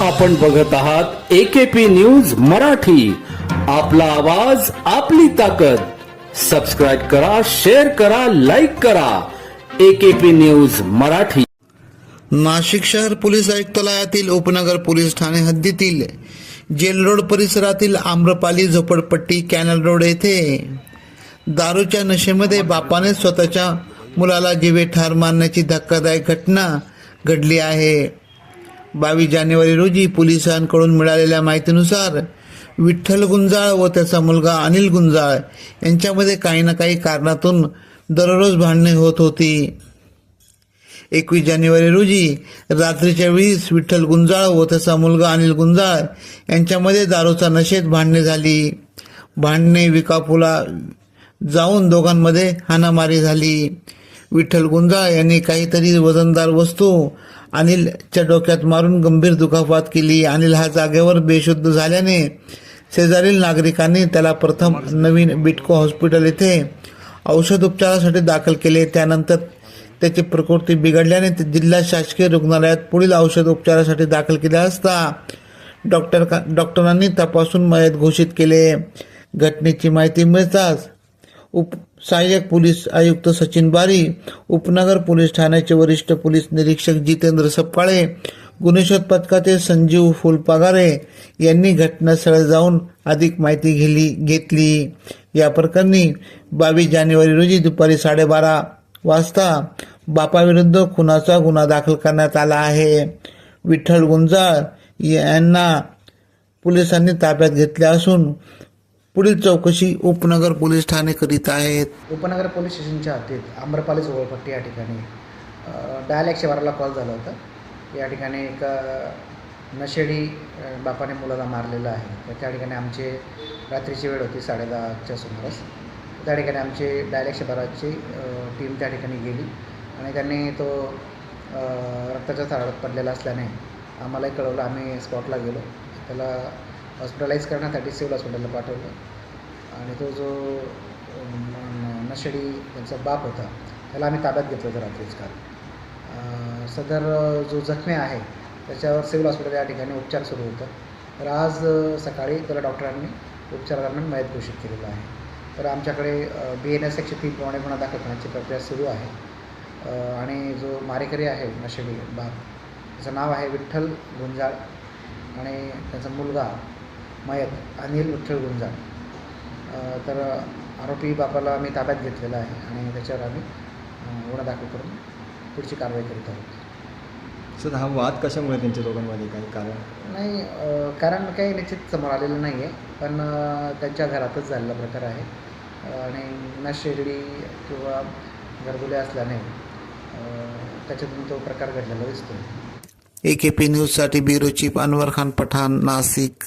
आपण बघत आहात एकेपी न्यूज मराठी. आपला आवाज आपली ताकद. सबस्क्राईब करा शेअर करा लाईक करा. AKP news Marathi. नाशिक शहर पोलीस आयुक्तालयातील उपनगर पोलीस ठाणे हद्दीतील जेल रोड परिसरातील आम्रपाली झोपडपट्टी कॅनल रोड येथे दारूच्या नशेमध्ये बापाने स्वतःच्या मुलाला जीवे ठार मारण्याची धक्कादायक घटना घडली आहे. बावीस जानेवारी रोजी पोलिसांकडून मिळालेल्या माहितीनुसार विठ्ठल गुंजाळ व त्याचा मुलगा अनिल गुंजाळ यांच्यामध्ये काही ना काही कारणातून दररोज भांडणे होत होती. एकवीस जानेवारी रोजी रात्रीच्या वेळीस विठ्ठल गुंजाळ व त्याचा मुलगा अनिल गुंजाळ यांच्यामध्ये दारूचा नशेत भांडणे झाली. भांडणे विकापूला जाऊन दोघांमध्ये हाणामारी झाली. विठ्ठल गुंजाळ यांनी काहीतरी वजनदार वस्तू अनिलच्या डोक्यात मारून गंभीर दुखापत केली. अनिल हा जागेवर बेशुद्ध झाल्याने शेजारील नागरिकांनी त्याला प्रथम नवीन बिटको हॉस्पिटल येथे औषध उपचारासाठी दाखल केले. त्यानंतर त्याची प्रकृती बिघडल्याने ते जिल्हा शासकीय रुग्णालयात पुढील औषध उपचारासाठी दाखल केले असता डॉक्टर डॉक्टरांनी तपासून मयत घोषित केले. घटनेची माहिती मिळताच उप सहाय्यक पोलीस आयुक्त सचिन बारी उपनगर पोलीस ठाण्याचे वरिष्ठ पोलीस निरीक्षक जितेंद्र सपकाळे गुन्हेशोध पथकाचे संजीव फुलपागारे यांनी घटनास्थळी जाऊन अधिक माहिती घेली घेतली. या प्रकरणी बावीस जानेवारी रोजी दुपारी साडेबारा वाजता बापाविरुद्ध खुनाचा गुन्हा दाखल करण्यात आला आहे. विठ्ठल गुंजाळ यांना पोलिसांनी ताब्यात घेतले असून पुढील चौकशी उपनगर पोलीस ठाणे करीत आहेत. उपनगर पोलीस स्टेशनच्या हद्दीत आम्रपाली जोगळपट्टी या ठिकाणी डायल एकशे बाराला कॉल झाला होता. या ठिकाणी एक नशेडी बापाने मुलाला मारलेलं आहे. तर त्या ठिकाणी आमचे रात्रीची वेळ होती साडेदहाच्या सुमारास. त्या ठिकाणी आमचे डायल एकशे बाराची टीम त्या ठिकाणी गेली आणि त्यांनी तो रक्ताच्या थारात पडलेला असल्याने आम्हालाही कळवलं. आम्ही स्पॉटला गेलो. त्याला हॉस्पिटलाईज करण्यासाठी सिव्हिल हॉस्पिटलला पाठवलं. आणि तो जो नशेडी त्यांचा बाप होता त्याला आम्ही ताब्यात घेतलं होतं रात्रीच काल. सदर जो जखमी आहे त्याच्यावर सिव्हिल हॉस्पिटल या ठिकाणी उपचार सुरू होतं. तर आज सकाळी त्याला डॉक्टरांनी उपचारादरम्यान मयत घोषित केलेलं आहे. तर आमच्याकडे बी एन एस एकशे तीन प्रमाणे गुन्हा दाखल करण्याची प्रक्रिया सुरू आहे. आणि जो मारेकरी आहे नशेडी बाप त्याचं नाव आहे विठ्ठल गुंजाळ. आणि त्याचा मुलगा मयत अनिल विठ्ठल गुंजाळ. तर आरोपी बापाला आम्ही ताब्यात घेतलेला आहे आणि त्याच्यावर आम्ही गुन्हा दाखल करून पुढची कारवाई करीत आहोत. सर हा वाद कशामुळे त्यांच्या दोघांमध्ये काही कारण? नाही कारण काही निश्चित समोर आलेलं नाही आहे पण त्यांच्या घरातच झालेला प्रकार आहे. आणि नशेडी किंवा घरगुले असल्याने त्याच्यातून तो प्रकार घडलेला दिसतो एकेपी न्यूजसाठी ब्युरो चीफ अनवर खान पठाण नाशिक.